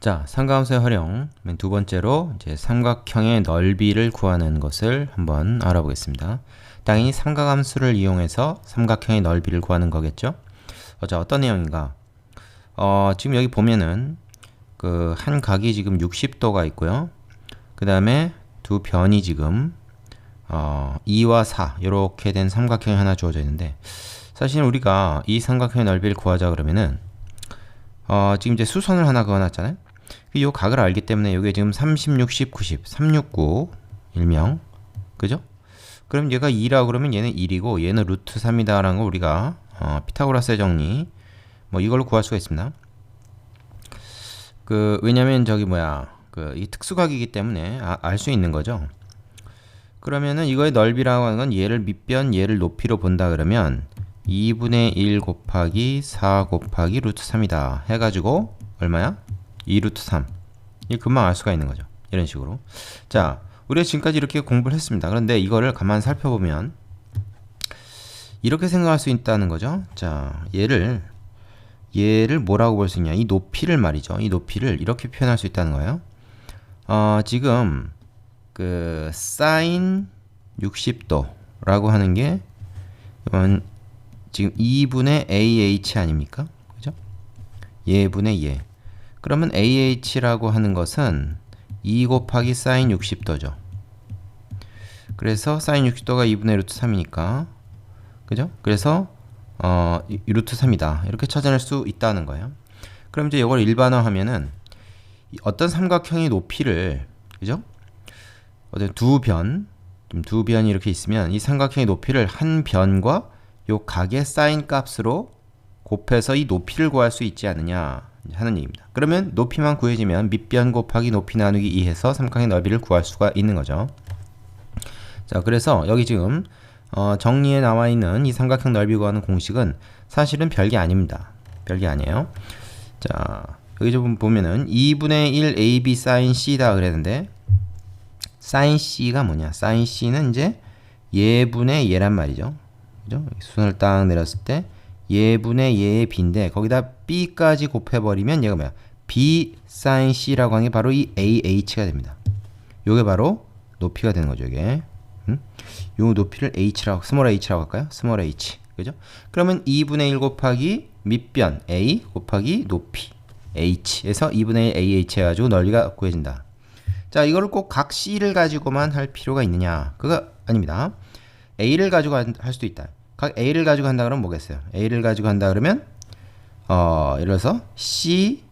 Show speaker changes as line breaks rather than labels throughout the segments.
자, 삼각함수의 활용. 맨두 번째로 이제 삼각형의 넓이를 구하는 것을 한번 알아보겠습니다. 당연히 삼각함수를 이용해서 삼각형의 넓이를 구하는 거겠죠? 어, 자, 어떤 내용인가? 어, 지금 여기 보면은 그 한 각이 지금 60도가 있고요. 그 다음에 두 변이 지금 어, 2와 4 이렇게 된 삼각형이 하나 주어져 있는데 사실 우리가 이 삼각형의 넓이를 구하자 그러면은 어, 지금 이제 수선을 하나 그어놨잖아요. 이 각을 알기 때문에 이게 지금 30, 60, 90, 369 일명 그죠? 그럼 얘가 2라 그러면 얘는 1이고 얘는 루트 3이다라는 거 우리가 어, 피타고라스의 정리 뭐 이걸로 구할 수가 있습니다. 그 왜냐면 저기 뭐야 그 이 특수각이기 때문에 아, 알수 있는 거죠. 그러면은 이거의 넓이라고 하는 건 얘를 밑변 얘를 높이로 본다 그러면 2분의 1 곱하기 4 곱하기 루트 3이다 해가지고 얼마야? 2 루트 3 이 금방 알 수가 있는 거죠. 이런 식으로. 자 우리가 지금까지 이렇게 공부를 했습니다. 그런데 이거를 가만 살펴보면 이렇게 생각할 수 있다는 거죠. 자 얘를 얘를 뭐라고 볼 수 있냐? 이 높이를 말이죠. 이 높이를 이렇게 표현할 수 있다는 거예요. 어, 지금 그 사인 60도라고 하는 게 지금 2분의 AH 아닙니까? 그죠? 얘분의 얘. 그러면 AH라고 하는 것은 2 곱하기 사인 60도죠. 그래서 사인 60도가 2분의 루트 3이니까 그죠? 그래서 어, 루트 3이다. 이렇게 찾아낼 수 있다는 거예요. 그럼 이제 이걸 일반화하면은 이 어떤 삼각형의 높이를 그죠? 어떤 두 변, 좀두 변이 이렇게 있으면 이 삼각형의 높이를 한 변과 요 각의 사인 값으로 곱해서 이 높이를 구할 수 있지 않느냐 하는 얘기입니다. 그러면 높이만 구해지면 밑변 곱하기 높이 나누기 2해서 삼각형의 넓이를 구할 수가 있는 거죠. 자, 그래서 여기 지금 어, 정리에 나와 있는 이 삼각형 넓이 구하는 공식은 사실은 별게 아닙니다. 별게 아니에요. 자, 여기 좀 보면은 2분의 1 AB sin C다 그랬는데 sin C가 뭐냐? sin C는 이제 예분의 예란 말이죠. 그죠? 수선을 딱 내렸을 때 예분의 예의 b인데 거기다 b까지 곱해버리면 얘가 뭐야? b sin c라고 하는 게 바로 이 ah가 됩니다. 요게 바로 높이가 되는 거죠, 이게. 음? 요 높이를 h라고 스몰 h라고 할까요? 스몰 h. 그죠? 그러면 2분의 1 곱하기 밑변 a 곱하기 높이 h에서 2분의 1 ah 해가지고 넓이가 구해진다. 자, 이거를 꼭 각 c를 가지고만 할 필요가 있느냐? 그거 아닙니다. a를 가지고 한- 할 수도 있다. 각 a를 가지고 한다 그러면 뭐겠어요? a를 가지고 한다 그러면 어, 예를 들어서 c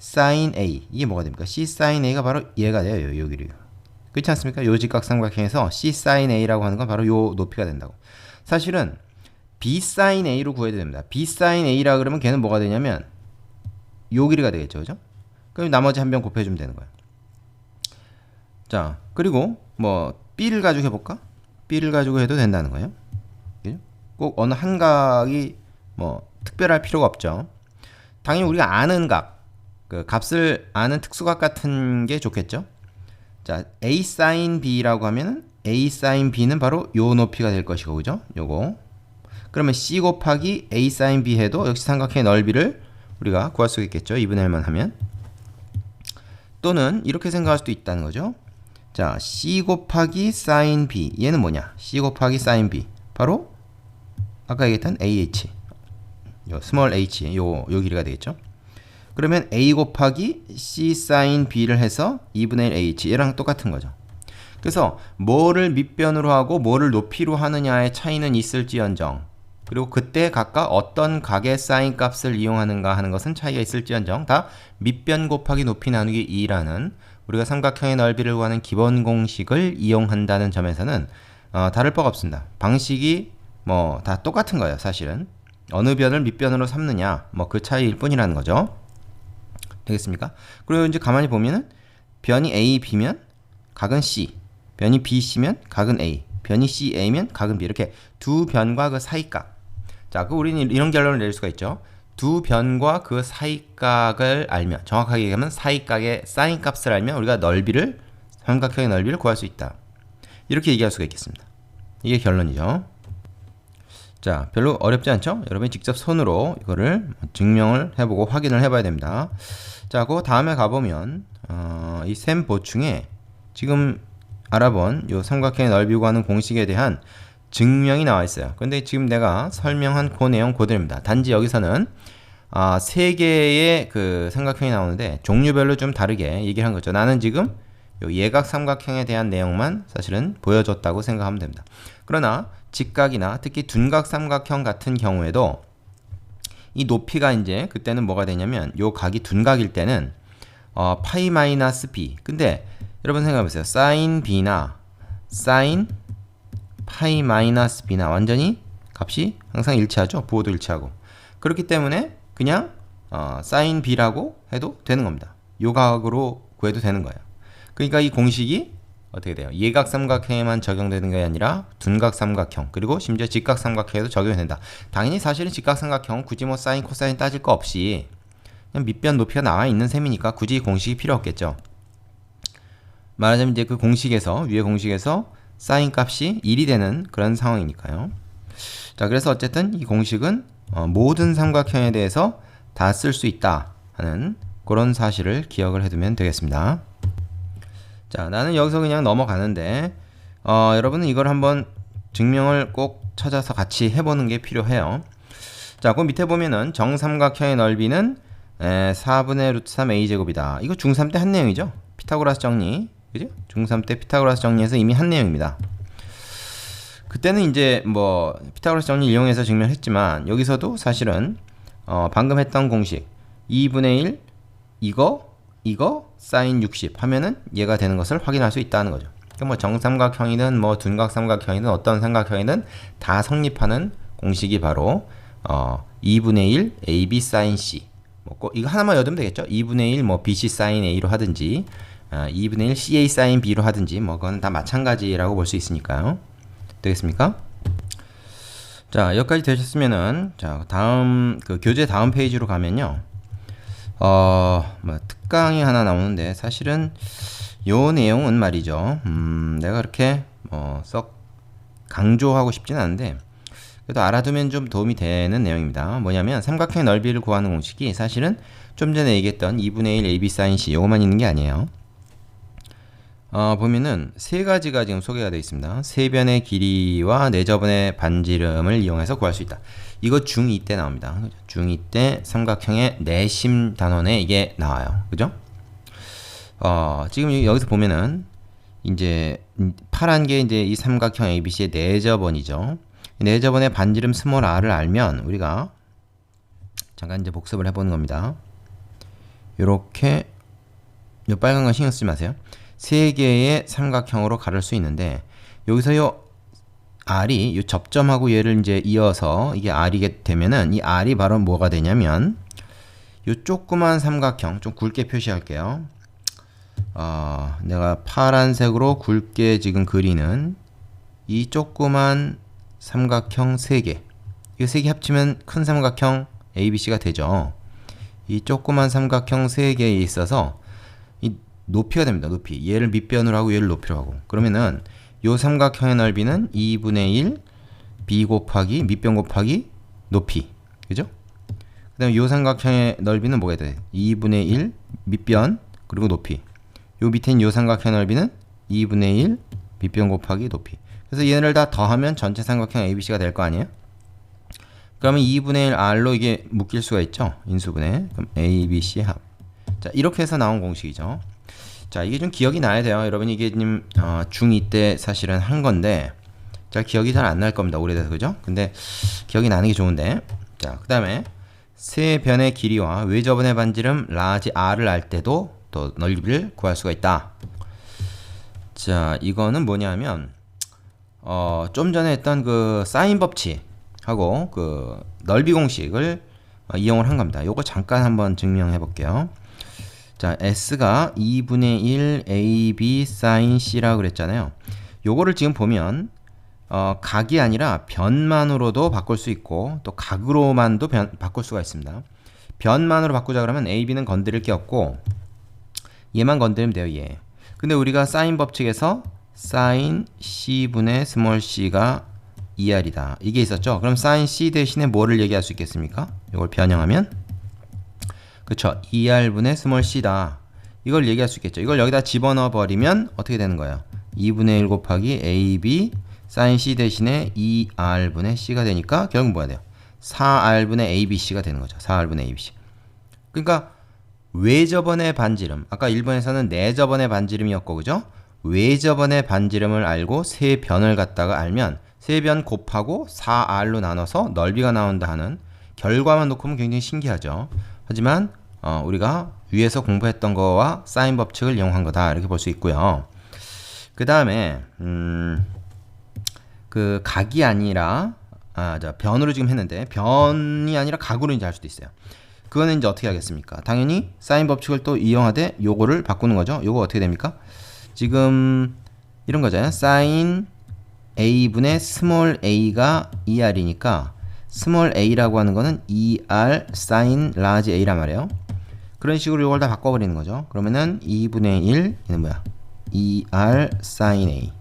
sin a 이게 뭐가 됩니까? c sin a가 바로 얘가 돼요. 요- 여기를. 그렇지 않습니까? 요 직각삼각형에서 c sin a라고 하는 건 바로 요 높이가 된다고. 사실은 b sin a로 구해야 됩니다. b sin a라 그러면 걔는 뭐가 되냐면 요 길이가 되겠죠. 그죠? 그럼 나머지 한 변 곱해 주면 되는 거예요. 자, 그리고 뭐 b를 가지고 해 볼까? b를 가지고 해도 된다는 거예요. 꼭 어느 한 각이 뭐 특별할 필요가 없죠. 당연히 우리가 아는 각, 그 값을 아는 특수각 같은 게 좋겠죠. 자, a sin b라고 하면은 a sin b는 바로 요 높이가 될 것이고, 그죠? 요거. 그러면 c 곱하기 a sin b 해도 역시 삼각형의 넓이를 우리가 구할 수 있겠죠. 2분의 1만 하면. 또는 이렇게 생각할 수도 있다는 거죠. 자, c 곱하기 sin b 얘는 뭐냐? c 곱하기 sin b 바로 아까 얘기했던 ah 요 스몰 h 요, 요 길이가 되겠죠. 그러면 a 곱하기 c sin b를 해서 2분의 1 h 얘랑 똑같은 거죠. 그래서 뭐를 밑변으로 하고 뭐를 높이로 하느냐의 차이는 있을지언정 그리고 그때 각각 어떤 각의 사인 값을 이용하는가 하는 것은 차이가 있을지언정 다 밑변 곱하기 높이 나누기 2라는 우리가 삼각형의 넓이를 구하는 기본 공식을 이용한다는 점에서는 어, 다를 바가 없습니다. 방식이 뭐 다 똑같은 거예요, 사실은. 어느 변을 밑변으로 삼느냐, 뭐 그 차이일 뿐이라는 거죠. 되겠습니까? 그리고 이제 가만히 보면은 변이 A, B면 각은 C, 변이 B, C면 각은 A, 변이 C, A면 각은 B 이렇게 두 변과 그 사이각. 자, 그 우리는 이런 결론을 낼 수가 있죠. 두 변과 그 사이각을 알면 정확하게 얘기하면 사이각의 사인 값을 알면 우리가 넓이를 삼각형의 넓이를 구할 수 있다. 이렇게 얘기할 수가 있겠습니다. 이게 결론이죠. 자, 별로 어렵지 않죠? 여러분이 직접 손으로 이거를 증명을 해보고 확인을 해봐야 됩니다. 자, 그 다음에 가보면 어, 이셈 보충에 지금 알아본 요 삼각형의 넓이 구하는 공식에 대한 증명이 나와 있어요. 근데 지금 내가 설명한 그 내용 그대로입니다. 단지 여기서는 아, 세 개의 그 삼각형이 나오는데 종류별로 좀 다르게 얘기를 한 거죠. 나는 지금 요 예각 삼각형에 대한 내용만 사실은 보여줬다고 생각하면 됩니다. 그러나 직각이나 특히 둔각 삼각형 같은 경우에도 이 높이가 이제 그때는 뭐가 되냐면 요 각이 둔각일 때는 어, 파이 마이너스 b 근데 여러분 생각해 보세요. 사인 b나 사인 파이 마이너스 b나 완전히 값이 항상 일치하죠? 부호도 일치하고. 그렇기 때문에 그냥 어, 사인 b라고 해도 되는 겁니다. 요 각으로 구해도 되는 거예요. 그러니까 이 공식이 어떻게 돼요? 예각 삼각형에만 적용되는 게 아니라 둔각 삼각형 그리고 심지어 직각 삼각형에도 적용이 된다. 당연히 사실은 직각 삼각형 굳이 뭐 사인 코사인 따질 거 없이 그냥 밑변 높이가 나와 있는 셈이니까 굳이 공식이 필요 없겠죠. 말하자면 이제 그 공식에서 위에 공식에서 사인 값이 1이 되는 그런 상황이니까요. 자, 그래서 어쨌든 이 공식은 어, 모든 삼각형에 대해서 다 쓸 수 있다 하는 그런 사실을 기억을 해두면 되겠습니다. 자, 나는 여기서 그냥 넘어가는데 어, 여러분은 이걸 한번 증명을 꼭 찾아서 같이 해보는 게 필요해요. 자, 그 밑에 보면은 정삼각형의 넓이는 에, 4분의 루트 3 a 제곱이다. 이거 중3 때 한 내용이죠. 피타고라스 정리, 그죠? 중3 때 피타고라스 정리에서 이미 한 내용입니다. 그때는 이제 뭐 피타고라스 정리 이용해서 증명했지만 여기서도 사실은 어, 방금 했던 공식 2분의 1 이거 이거 사인 60 하면은 얘가 되는 것을 확인할 수 있다는 거죠. 그러니까 뭐 정삼각형이든 뭐 둔각 삼각형이든 어떤 삼각형이든 다 성립하는 공식이 바로 어 2분의 1 AB 사인 C 뭐 이거 하나만 외우면 되겠죠. 2분의 1 뭐 BC 사인 A로 하든지 어, 2분의 1 CA 사인 B로 하든지 뭐 그건 다 마찬가지라고 볼 수 있으니까요. 되겠습니까? 자 여기까지 되셨으면은 자 다음 그 교재 다음 페이지로 가면요. 어, 뭐 특강이 하나 나오는데 사실은 요 내용은 말이죠. 음, 내가 그렇게 뭐썩 강조하고 싶진 않은데 그래도 알아두면 좀 도움이 되는 내용입니다. 뭐냐면 삼각형의 넓이를 구하는 공식이 사실은 좀 전에 얘기했던 2분의 1 AB sin C 요거만 있는 게 아니에요. 어, 보면은 세 가지가 지금 소개가 되어 있습니다. 세변의 길이와 내저번의 반지름을 이용해서 구할 수 있다. 이거 중2 때 나옵니다. 중2 때 삼각형의 내심 단원에 이게 나와요. 그죠? 어, 지금 여기서 보면은 이제 파란 게 이제 이 삼각형 ABC의 내저번이죠. 내저번의 반지름 스몰 r을 알면 우리가 잠깐 이제 복습을 해보는 겁니다. 요렇게 요 빨간 거 신경 쓰지 마세요. 세 개의 삼각형으로 가를 수 있는데 여기서 요 R이 이 접점하고 얘를 이제 이어서 이게 R이게 되면은 이 R이 바로 뭐가 되냐면 이 조그만 삼각형 좀 굵게 표시할게요. 어, 내가 파란색으로 굵게 지금 그리는 이 조그만 삼각형 3개 이세개 합치면 큰 삼각형 ABC가 되죠. 이 조그만 삼각형 3개에 있어서 이 높이가 됩니다. 높이. 얘를 밑변으로 하고 얘를 높이로 하고. 그러면은 요 삼각형의 넓이는 2분의 1 b 곱하기 밑변 곱하기 높이 그죠? 그 다음에 요 삼각형의 넓이는 뭐가 돼? 2분의 1 밑변 그리고 높이 요 밑에 있는 요 삼각형 넓이는 2분의 1 밑변 곱하기 높이 그래서 얘네를 다 더하면 전체 삼각형 ABC가 될 거 아니에요? 그러면 2분의 1 R로 이게 묶일 수가 있죠 인수분해 그럼 ABC 합 자, 이렇게 해서 나온 공식이죠 자, 이게 좀 기억이 나야 돼요. 여러분 이게 님 어, 중2 때 사실은 한 건데 잘 기억이 잘 안 날 겁니다. 오래돼서 그죠? 근데 기억이 나는 게 좋은데. 자, 그 다음에 세 변의 길이와 외저번의 반지름 라지 r을 알 때도 또 넓이를 구할 수가 있다. 자, 이거는 뭐냐면 어, 좀 전에 했던 그 사인 법칙하고 그 넓이 공식을 어, 이용을 한 겁니다. 요거 잠깐 한번 증명해 볼게요. 자, S가 2분의 1 AB sin C라고 그랬잖아요. 요거를 지금 보면 어, 각이 아니라 변만으로도 바꿀 수 있고 또 각으로만도 변, 바꿀 수가 있습니다. 변만으로 바꾸자 그러면 AB는 건드릴 게 없고 얘만 건드리면 돼요, 얘. 근데 우리가 사인 법칙에서 사인 C분의 스몰 c가 2R이다. 이게 있었죠? 그럼 sin C 대신에 뭐를 얘기할 수 있겠습니까? 이걸 변형하면 그쵸 2R분의 스몰 c다. 이걸 얘기할 수 있겠죠. 이걸 여기다 집어넣어 버리면 어떻게 되는 거예요? 2분의 1 곱하기 AB sin C 대신에 2R분의 C가 되니까 결국 뭐야 돼요? 4R분의 ABC가 되는 거죠. 4R분의 ABC. 그러니까 외접원의 반지름. 아까 1번에서는 내접원의 반지름이었고 그죠? 외접원의 반지름을 알고 세 변을 갖다가 알면 세 변 곱하고 4r로 나눠서 넓이가 나온다 하는 결과만 놓고 보면 굉장히 신기하죠. 하지만 어, 우리가 위에서 공부했던 거와 사인 법칙을 이용한 거다 이렇게 볼 수 있고요. 그 다음에 음, 그 각이 아니라 아, 자, 변으로 지금 했는데 변이 아니라 각으로 이제 할 수도 있어요. 그거는 이제 어떻게 하겠습니까? 당연히 사인 법칙을 또 이용하되 요거를 바꾸는 거죠. 요거 어떻게 됩니까? 지금 이런 거잖아요. 사인 a분의 스몰 a가 2r이니까 스몰 a라고 하는 거는 2r 사인 라지 a란 말이에요. 그런 식으로 이걸 다 바꿔버리는 거죠. 그러면은 2분의 1 얘는 뭐야? 2r 사인 a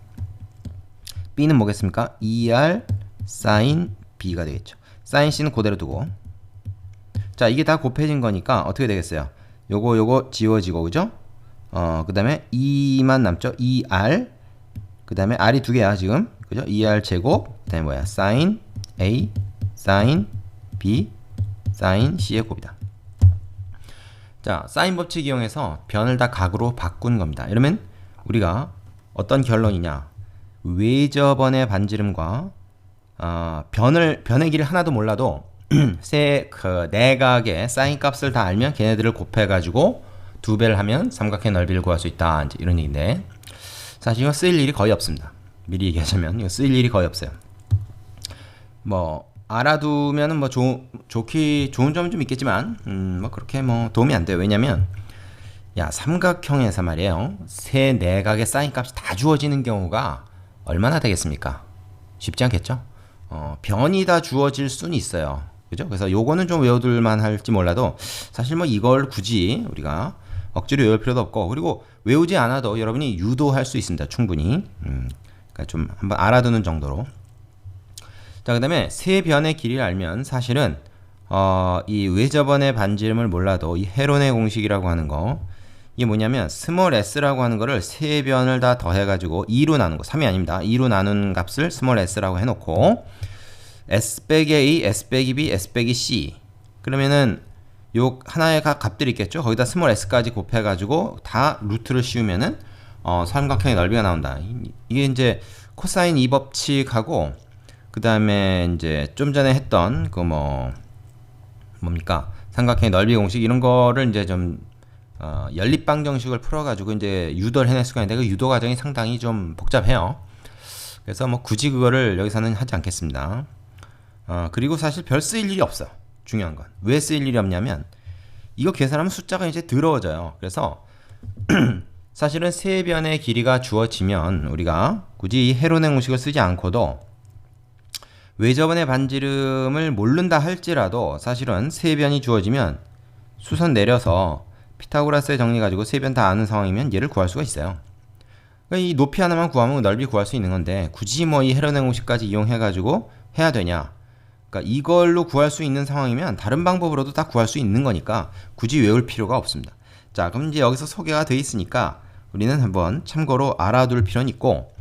b는 뭐겠습니까? 2r 사인 b가 되겠죠. 사인 c는 그대로 두고 자 이게 다 곱해진 거니까 어떻게 되겠어요? 요거 요거 지워지고 그죠? 어, 그 다음에 2만 남죠? 2r 그 다음에 r이 두 개야 지금 그죠? 2r 제곱 그 다음에 뭐야? sin a sin b sin c의 곱이다 자 사인 법칙 이용해서 변을 다 각으로 바꾼 겁니다 이러면 우리가 어떤 결론이냐 외접원의 반지름과 어, 변을 변의 길을 하나도 몰라도 세 그 내각의 사인 값을 다 알면 걔네들을 곱해 가지고 두 배를 하면 삼각형 넓이를 구할 수 있다. 이제 이런 얘기인데 사실 이거 쓰일 일이 거의 없습니다. 미리 얘기하자면 이거 쓰일 일이 거의 없어요. 뭐 알아두면은 뭐 좋, 좋기 좋은 점은 좀 있겠지만 음, 뭐 그렇게 뭐 도움이 안 돼요. 왜냐면 야 삼각형에서 말이에요. 세 내각의 사인 값이 다 주어지는 경우가 얼마나 되겠습니까? 쉽지 않겠죠? 어, 변이 다 주어질 수는 있어요. 그죠? 그래서 요거는 좀 외워둘만 할지 몰라도 사실 뭐 이걸 굳이 우리가 억지로 외울 필요도 없고 그리고 외우지 않아도 여러분이 유도할 수 있습니다. 충분히. 음, 그러니까 좀 한번 알아두는 정도로. 자, 그 다음에 세 변의 길이를 알면 사실은 어, 이 외접원의 반지름을 몰라도 이 헤론의 공식이라고 하는 거 이게 뭐냐면 스몰 s라고 하는 거를 세 변을 다 더해 가지고 2로 나눈 거 3이 아닙니다. 2로 나눈 값을 스몰 s라고 해 놓고 s 빼기 a, s 빼기 b, s 빼기 c 그러면은 요 하나의 값들이 있겠죠. 거기다 스몰 s까지 곱해가지고 다 루트를 씌우면은 어, 삼각형의 넓이가 나온다. 이게 이제 코사인 2법칙하고 그 다음에 이제 좀 전에 했던 그 뭐 뭡니까 삼각형의 넓이 공식 이런 거를 이제 좀 어, 연립방 정식을 풀어가지고 이제 유도를 해낼 수가 있는데 그 유도 과정이 상당히 좀 복잡해요. 그래서 뭐 굳이 그거를 여기서는 하지 않겠습니다. 어, 그리고 사실 별 쓰일 일이 없어. 중요한 건. 왜 쓰일 일이 없냐면, 이거 계산하면 숫자가 이제 더러워져요. 그래서, 사실은 세 변의 길이가 주어지면, 우리가 굳이 이 헤론의 공식을 쓰지 않고도, 외접원의 반지름을 모른다 할지라도, 사실은 세 변이 주어지면, 수선 내려서, 피타고라스의 정리 가지고 세변 다 아는 상황이면 얘를 구할 수가 있어요. 그러니까 이 높이 하나만 구하면 넓이 구할 수 있는 건데, 굳이 뭐 이 헤론의 공식까지 이용해 가지고 해야 되냐? 그러니까 이걸로 구할 수 있는 상황이면 다른 방법으로도 다 구할 수 있는 거니까 굳이 외울 필요가 없습니다. 자, 그럼 이제 여기서 소개가 돼 있으니까 우리는 한번 참고로 알아둘 필요는 있고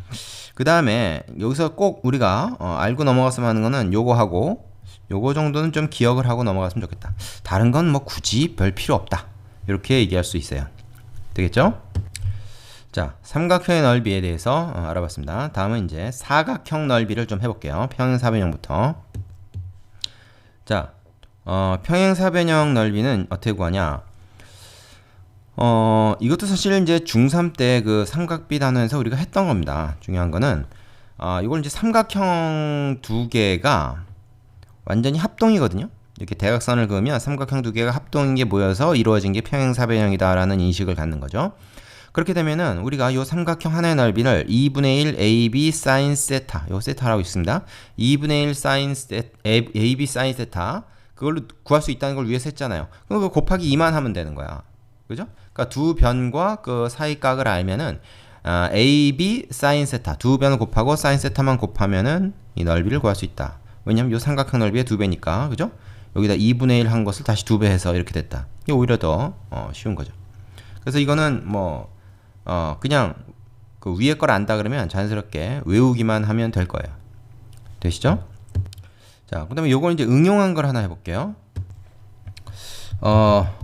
그 다음에 여기서 꼭 우리가 어, 알고 넘어갔으면 하는 거는 요거 하고 요거 정도는 좀 기억을 하고 넘어갔으면 좋겠다. 다른 건 뭐 굳이 별 필요 없다. 이렇게 얘기할 수 있어요. 되겠죠? 자, 삼각형의 넓이에 대해서 어, 알아봤습니다. 다음은 이제 사각형 넓이를 좀 해볼게요. 평행사변형부터. 자, 어, 평행사변형 넓이는 어떻게 구하냐? 어, 이것도 사실 이제 중3 때 그 삼각비 단원에서 우리가 했던 겁니다. 중요한 거는, 어, 이걸 이제 삼각형 두 개가 완전히 합동이거든요. 이렇게 대각선을 그으면 삼각형 두 개가 합동인 게 모여서 이루어진 게 평행사변형이다라는 인식을 갖는 거죠. 그렇게 되면은 우리가 이 삼각형 하나의 넓이를 2분의 1 AB 사인 세타, 요 세타라고 있습니다. 2분의 1 사인 세 AB 사인 세타 그걸로 구할 수 있다는 걸 위해서 했잖아요. 그럼 그 곱하기 2만 하면 되는 거야. 그죠? 그러니까 두 변과 그 사이 각을 알면은 아, AB 사인 세타 두 변을 곱하고 사인 세타만 곱하면은 이 넓이를 구할 수 있다. 왜냐면 요 삼각형 넓이의 두 배니까 그죠? 여기다 2분의 1 한 것을 다시 두 배 해서 이렇게 됐다. 이게 오히려 더 어, 쉬운 거죠. 그래서 이거는 뭐 어, 그냥 그 위에 걸 안다 그러면 자연스럽게 외우기만 하면 될 거예요. 되시죠? 자, 그다음에 요건 이제 응용한 걸 하나 해볼게요. 어,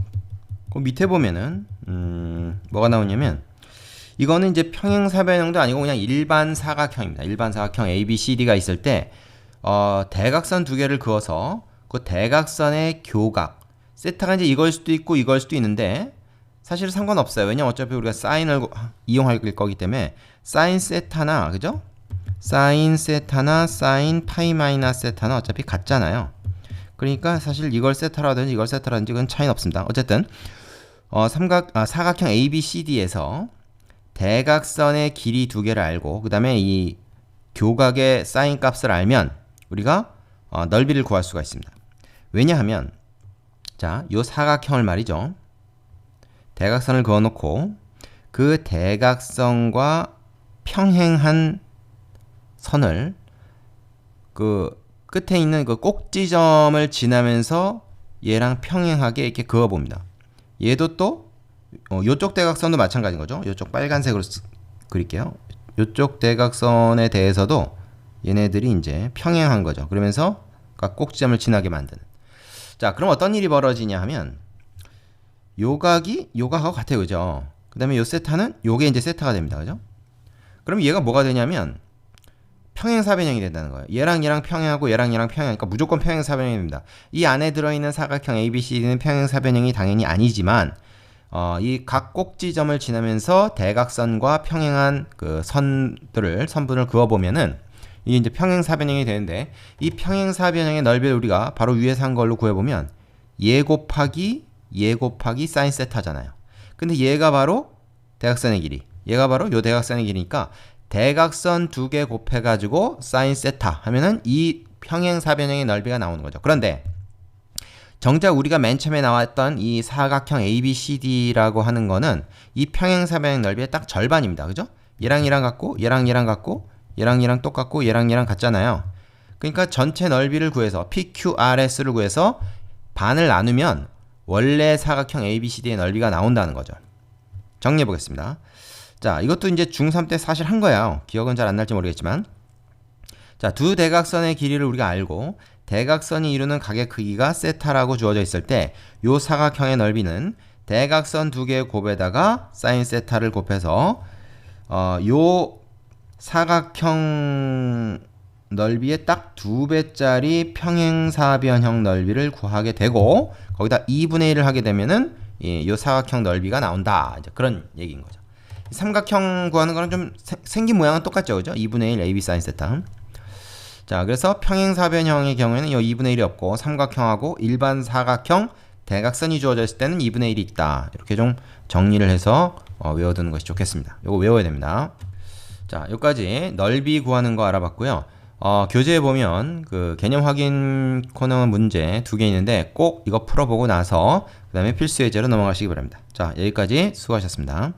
그 밑에 보면은 음, 뭐가 나오냐면 이거는 이제 평행 사변형도 아니고 그냥 일반 사각형입니다. 일반 사각형 A, B, C, D가 있을 때 어, 대각선 두 개를 그어서 그 대각선의 교각 세타가 이제 이걸 수도 있고 이걸 수도 있는데 사실 상관없어요. 왜냐면 어차피 우리가 사인을 고- 이용할 거기 때문에 사인 세타나 그죠? 사인 세타나 사인 파이 마이너스 세타는 어차피 같잖아요. 그러니까 사실 이걸 세타로 하든지 이걸 세타로 하든지 그건 차이는 없습니다. 어쨌든 어, 삼각 아, 사각형 ABCD에서 대각선의 길이 두 개를 알고 그 다음에 이 교각의 사인 값을 알면 우리가 어, 넓이를 구할 수가 있습니다. 왜냐하면 자, 요 사각형을 말이죠. 대각선을 그어놓고 그 대각선과 평행한 선을 그 끝에 있는 그 꼭지점을 지나면서 얘랑 평행하게 이렇게 그어봅니다. 얘도 또 어, 요쪽 대각선도 마찬가지인 거죠. 요쪽 빨간색으로 쓰- 그릴게요. 요쪽 대각선에 대해서도 얘네들이 이제 평행한 거죠. 그러면서 각 꼭지점을 지나게 만드는. 자, 그럼 어떤 일이 벌어지냐 하면 요각이 요각하고 같아요. 그죠? 그다음에 요 세타는 요게 이제 세타가 됩니다. 그죠? 그럼 얘가 뭐가 되냐면 평행사변형이 된다는 거예요. 얘랑 얘랑 평행하고 얘랑 얘랑 평행하니까 무조건 평행사변형이 됩니다. 이 안에 들어있는 사각형 ABCD는 평행사변형이 당연히 아니지만 어, 이 각 꼭지점을 지나면서 대각선과 평행한 그 선들을 선분을 그어 보면은 이게 이제 평행사변형이 되는데 이 평행사변형의 넓이를 우리가 바로 위에서 한 걸로 구해 보면 얘 곱하기 얘 곱하기 사인 세타잖아요. 근데 얘가 바로 대각선의 길이. 얘가 바로 요 대각선의 길이니까 대각선 두 개 곱해 가지고 사인 세타 하면은 이 평행 사변형의 넓이가 나오는 거죠. 그런데 정작 우리가 맨 처음에 나왔던 이 사각형 ABCD라고 하는 거는 이 평행 사변형 넓이의 딱 절반입니다. 그죠? 얘랑 얘랑 같고 얘랑 얘랑 같고 얘랑 얘랑 똑같고 얘랑 얘랑 같잖아요. 그러니까 전체 넓이를 구해서 PQRS를 구해서 반을 나누면 원래 사각형 ABCD의 넓이가 나온다는 거죠. 정리해 보겠습니다. 자, 이것도 이제 중3 때 사실 한 거예요. 기억은 잘 안 날지 모르겠지만. 자, 두 대각선의 길이를 우리가 알고 대각선이 이루는 각의 크기가 세타라고 주어져 있을 때 요 사각형의 넓이는 대각선 두 개의 곱에다가 사인 세타를 곱해서 어, 요 사각형 넓이의 딱 두 배짜리 평행사변형 넓이를 구하게 되고 거기다 2분의 1을 하게 되면은 이, 요 사각형 넓이가 나온다. 이제 그런 얘기인 거죠. 삼각형 구하는 거랑 좀 생- 생긴 모양은 똑같죠, 그죠? 2분의 1 AB 사인 세타. 자, 그래서 평행사변형의 경우에는 이 2분의 1이 없고 삼각형하고 일반 사각형 대각선이 주어져 있을 때는 2분의 1이 있다. 이렇게 좀 정리를 해서 어, 외워두는 것이 좋겠습니다. 요거 외워야 됩니다. 자, 여기까지 넓이 구하는 거 알아봤고요. 어, 교재에 보면 그 개념 확인 코너 문제 두 개 있는데 꼭 이거 풀어보고 나서 그 다음에 필수 예제로 넘어가시기 바랍니다. 자, 여기까지 수고하셨습니다.